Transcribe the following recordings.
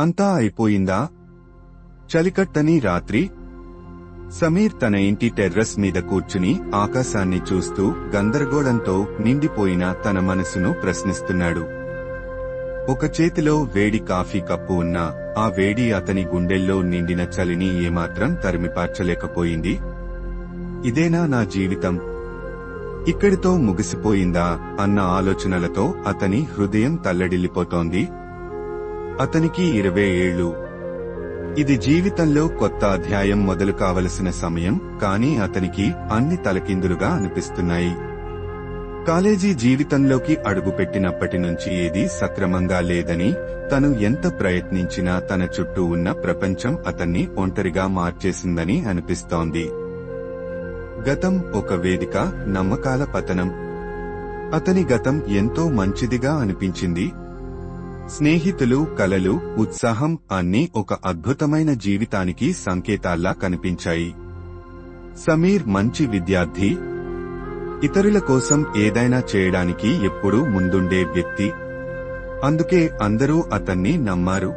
అంతా అయిపోయిందా? చలికట్టని రాత్రి? సమీర్ తన ఇంటి టెర్రస్ మీద కూర్చుని ఆకాశాన్ని చూస్తూ గందరగోళంతో నిండిపోయిన తన మనసును ప్రశ్నిస్తున్నాడు. ఒక చేతిలో వేడి కాఫీ కప్పు ఉన్నా ఆ వేడి అతని గుండెల్లో నిండిన చలిని ఏమాత్రం తరిమిపార్చలేకపోయింది. ఇదేనా నా జీవితం? ఇక్కడితో ముగిసిపోయిందా? అన్న ఆలోచనలతో అతని హృదయం తల్లడిల్లిపోతోంది. అతనికి ఇరవై ఏళ్ళు. ఇది జీవితంలో కొత్త అధ్యాయం మొదలు కావలసిన సమయం కానీ అతనికి అన్ని తలకిందులుగా అనిపిస్తున్నాయి. కాలేజీ జీవితంలోకి అడుగుపెట్టినప్పటి నుంచి ఏది సక్రమంగా లేదని తను ఎంత ప్రయత్నించినా తన చుట్టూ ఉన్న ప్రపంచం అతన్ని ఒంటరిగా మార్చేసిందని అనిపిస్తోంది. గతం ఒక వేదిక నమ్మకాల పతనం. అతని గతం ఎంతో మంచిదిగా అనిపించింది స్నేహితులు కలలు ఉత్సాహం అన్నీ ఒక అద్భుతమైన జీవితానికి సంకేతాల్లా కనిపించాయి. సమీర్ మంచి విద్యార్థి. ఇతరుల కోసం ఏదైనా చేయడానికి ఎప్పుడూ ముందుండే వ్యక్తి. అందుకే అందరూ అతన్ని నమ్మారు.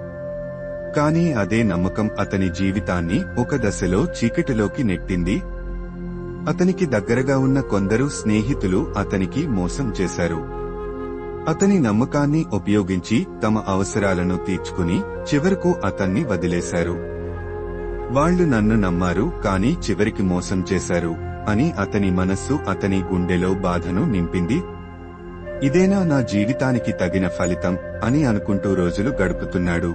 కానీ అదే నమ్మకం అతని జీవితాన్ని ఒక దశలో చీకటిలోకి నెట్టింది. అతనికి దగ్గరగా ఉన్న కొందరు స్నేహితులు అతనికి మోసం చేశారు. అతని నమ్మకాన్ని ఉపయోగించి తమ అవసరాలను తీర్చుకుని చివరకు అతన్ని వదిలేశారు. వాళ్ళు నన్ను నమ్మారు కాని చివరికి మోసం చేశారు అని అతని మనస్సు అతని గుండెలో బాధను నింపింది. ఇదేనా నా జీవితానికి తగిన ఫలితం అని అనుకుంటూ రోజులు గడుపుతున్నాడు.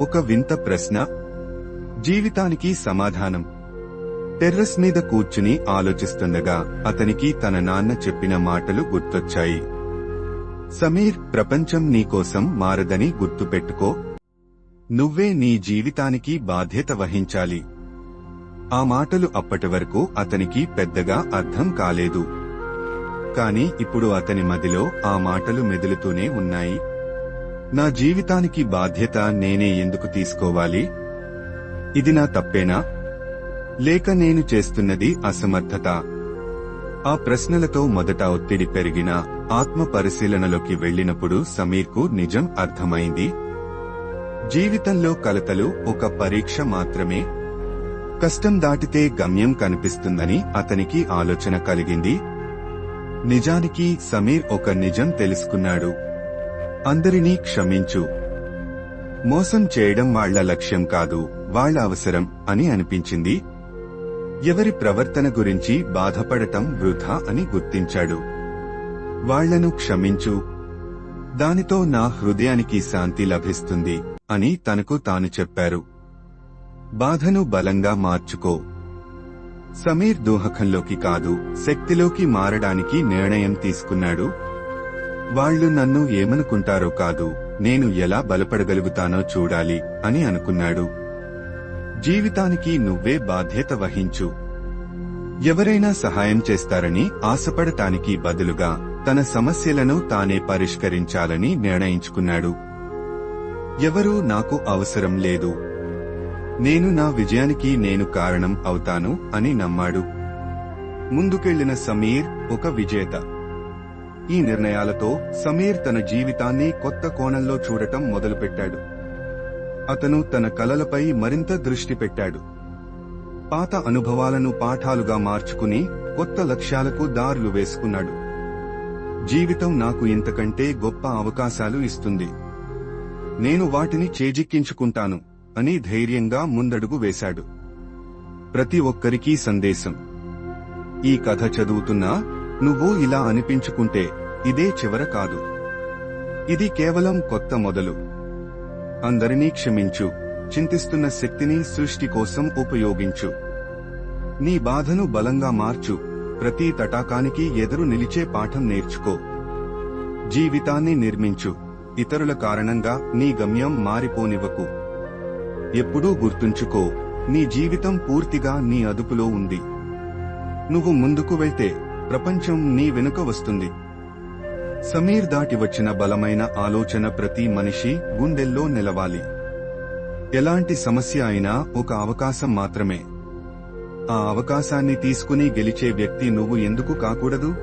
ఒక వింత ప్రశ్న. జీవితానికి సమాధానం. టెర్రస్ మీద కూర్చుని ఆలోచిస్తుండగా అతనికి తన నాన్న చెప్పిన మాటలు గుర్తొచ్చాయి. సమీర్ ప్రపంచం నీకోసం మారదని గుర్తుపెట్టుకో. నువ్వే నీ జీవితానికి బాధ్యత వహించాలి. ఆ మాటలు అప్పటి వరకు అతనికి పెద్దగా అర్థం కాలేదు. కాని ఇప్పుడు అతని మదిలో ఆ మాటలు మెదులుతూనే ఉన్నాయి. నా జీవితానికి బాధ్యత నేనే ఎందుకు తీసుకోవాలి? ఇది నా తప్పేనా? లేక నేను చేస్తున్నది అసమర్థత. ఆ ప్రశ్నలతో మొదట ఒత్తిడి పెరిగిన ఆత్మ పరిశీలనలోకి వెళ్ళినప్పుడు సమీర్కు నిజం అర్థమైంది. జీవితంలో కలతలు ఒక పరీక్ష మాత్రమే. కష్టం దాటితే గమ్యం కనిపిస్తుందని అతనికి ఆలోచన కలిగింది. నిజానికి సమీర్ ఒక నిజం తెలుసుకున్నాడు. అందరినీ క్షమించు. మోసం చేయడం వాళ్ళ లక్ష్యం కాదు వాళ్ళ అవసరం అని అనిపించింది. ఎవరి ప్రవర్తన గురించి బాధపడటం వృధా అని గుర్తించాడు. వాళ్ళను క్షమించు. దానితో నా హృదయానికి శాంతి లభిస్తుంది అని తనకు తాను చెప్పారు. బాధను బలంగా మార్చుకో. సమీర్ దోహకంలోకి కాదు శక్తిలోకి మారడానికి నిర్ణయం తీసుకున్నాడు. వాళ్ళు నన్ను ఏమనుకుంటారో కాదు నేను ఎలా బలపడగలుగుతానో చూడాలి అని అనుకున్నాడు. జీవితానికి నువ్వే బాధ్యత వహించు. ఎవరైనా సహాయం చేస్తారని ఆశపడటానికి బదులుగా తన సమస్యలను తానే పరిష్కరించాలని నిర్ణయించుకున్నాడు. ఎవరూ నాకు అవసరం లేదు. నేను నా విజయానికి నేను కారణం అవుతాను అని నమ్మాడు. ముందుకెళ్ళిన సమీర్ ఒక విజేత. ఈ నిర్ణయాలతో సమీర్ తన జీవితాన్ని కొత్త కోణంలో చూడటం మొదలుపెట్టాడు. అతను తన కలలపై మరింత దృష్టి పెట్టాడు. పాత అనుభవాలను పాఠాలుగా మార్చుకుని కొత్త లక్ష్యాలకు దారులు వేసుకున్నాడు. జీవితం నాకు ఇంతకంటే గొప్ప అవకాశాలు ఇస్తుంది. నేను వాటిని చేజిక్కించుకుంటాను అని ధైర్యంగా ముందడుగు వేశాడు. ప్రతి ఒక్కరికీ సందేశం. ఈ కథ చదువుతున్నా నువ్వు ఇలా అనిపించుకుంటే ఇదే చివర కాదు. ఇది కేవలం కొత్త మొదలు. అందరినీ క్షమించు. చింతిస్తున్న శక్తిని సృష్టి కోసం ఉపయోగించు. నీ బాధను బలంగా మార్చు. ప్రతి తటాకానికి ఎదురు నిలిచే పాఠం నేర్చుకో. జీవితాన్ని నిర్మించు. ఇతరుల కారణంగా నీ గమ్యం మారిపోనివ్వకు. ఎప్పుడూ గుర్తుంచుకో. నీ జీవితం పూర్తిగా నీ అదుపులో ఉంది. నువ్వు ముందుకు వెళ్తే ప్రపంచం నీ వెనుక వస్తుంది. సమీర్ దాటి వచ్చిన బలమైన ఆలోచన ప్రతి మనిషి గుండెల్లో నిలవాలి. ఎలాంటి సమస్య అయినా ఒక అవకాశం మాత్రమే. ఆ అవకాశాన్ని తీసుకుని గెలిచే వ్యక్తి నువ్వు ఎందుకు కాకూడదు?